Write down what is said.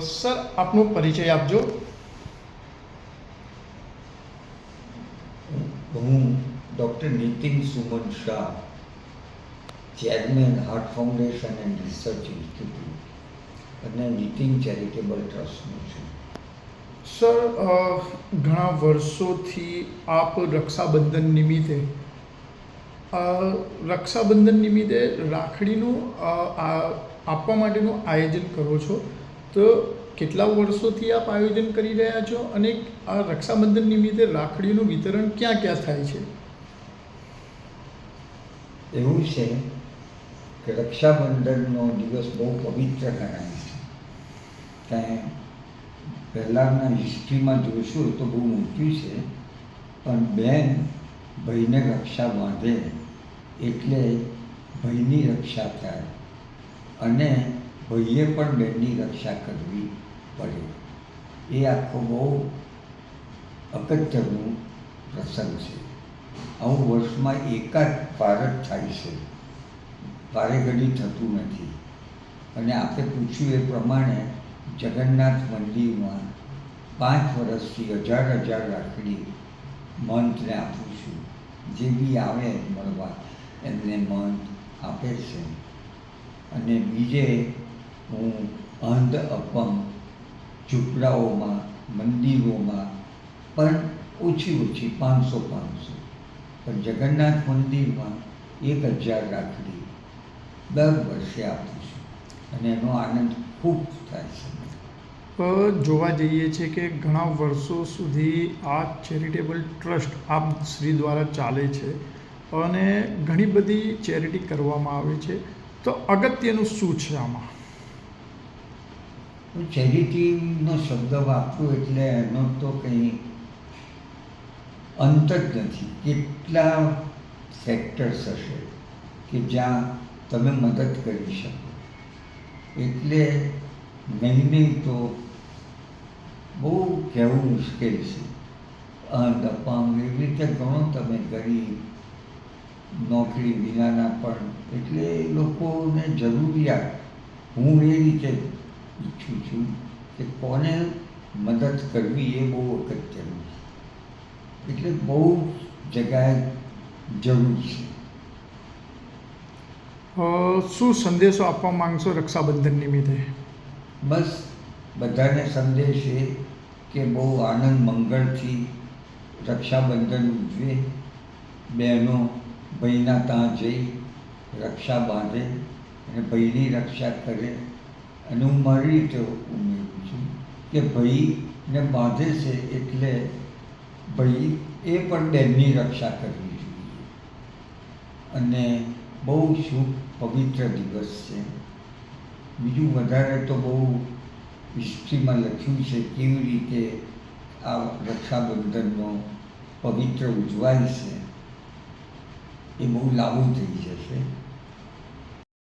Sir આપનો પરિચય આપજો. હું doctor Nitin Suman Shah chairman Heart Foundation and Research Institute અને નીતિન ચેરિટેબલ ટ્રસ્ટનો છું. સર ઘણા વર્ષોથી આપ રક્ષાબંધન નિમિત્તે રક્ષાબંધન નિમિત્તે રાખડીનું આપવા માટેનું આયોજન કરો છો. તો કેટલા વર્ષોથી આપ આયોજન કરી રહ્યા છો અને આ રક્ષાબંધન નિમિત્તે રાખડીનું વિતરણ ક્યાં ક્યાં થાય છે? એવું છે કે રક્ષાબંધનનો દિવસ બહુ પવિત્ર ગણાય છે. ત્યાં પહેલાંના હિસ્ટ્રીમાં જોઈશું તો બહુ મોટું છે, પણ બેન ભાઈને રક્ષા બાંધે એટલે ભાઈની રક્ષા થાય. અને ભાઈએ પણ બેનની રક્ષા કરવી પડે. એ આખો બહુ અગત્યનું પ્રસંગ છે. આવું વર્ષમાં એકાદ વાર જ થાય છે. વારે ઘડી થતું નથી. અને આપણે પૂછ્યું એ પ્રમાણે જગન્નાથ મંદિરમાં પાંચ વર્ષથી હજાર હજાર રાખડી મંથને આપું છું. જે બી આવે મળવા, એમને મંથ આપે છે. અને બીજે હું અંધ અપંગ, ઝૂંપડાઓમાં, મંદિરોમાં, પણ ઓછી ઓછી પાંચસો પાંચસો. પણ જગન્નાથ મંદિરમાં એક હજાર રાખડી દર વર્ષે આપું છું અને એનો આનંદ ખૂબ થાય છે. જોવા જઈએ છે કે ઘણા વર્ષો સુધી આ ચેરિટેબલ ટ્રસ્ટ આપ શ્રી દ્વારા ચાલે છે અને ઘણી બધી ચેરિટી કરવામાં આવે છે. તો અગત્યનું શું છે આમાં? ચેરિટીનો શબ્દ વાપરું એટલે એનો તો કંઈ અંત જ નથી. કેટલા સેક્ટર્સ હશે કે જ્યાં તમે મદદ કરી શકો. એટલે નહીં નહીં તો બહુ કહેવું મુશ્કેલ છે. અપાંગ એવી રીતે ઘણો તમે કરી નોકરી વિનાના પણ. એટલે લોકોને જરૂરિયાત. હું એ રીતે ઈચ્છું છું કે કોને મદદ કરવી એ બહુ અગત્યનું છે. એટલે બહુ જગ્યાએ જરૂર છે. શું સંદેશો આપવા માંગશો રક્ષાબંધન નિમિત્તે? બસ બધાને સંદેશ એ કે બહુ આનંદ મંગળથી રક્ષાબંધન ઉજવે. બહેનો ભાઈના ત્યાં જઈ રક્ષા બાંધે અને ભાઈની રક્ષા કરે. અને હું મારી રીતે ઉમેરું છું કે ભાઈને બાંધે છે એટલે ભાઈ એ પણ ડેમની રક્ષા કરવી જોઈએ. અને બહુ શુભ પવિત્ર દિવસ છે. બીજું વધારે તો બહુ હિસ્ટ્રીમાં લખ્યું છે કેવી રીતે આ રક્ષાબંધનનો પવિત્ર ઉજવાય છે એ બહુ લાંબુ થઈ જશે.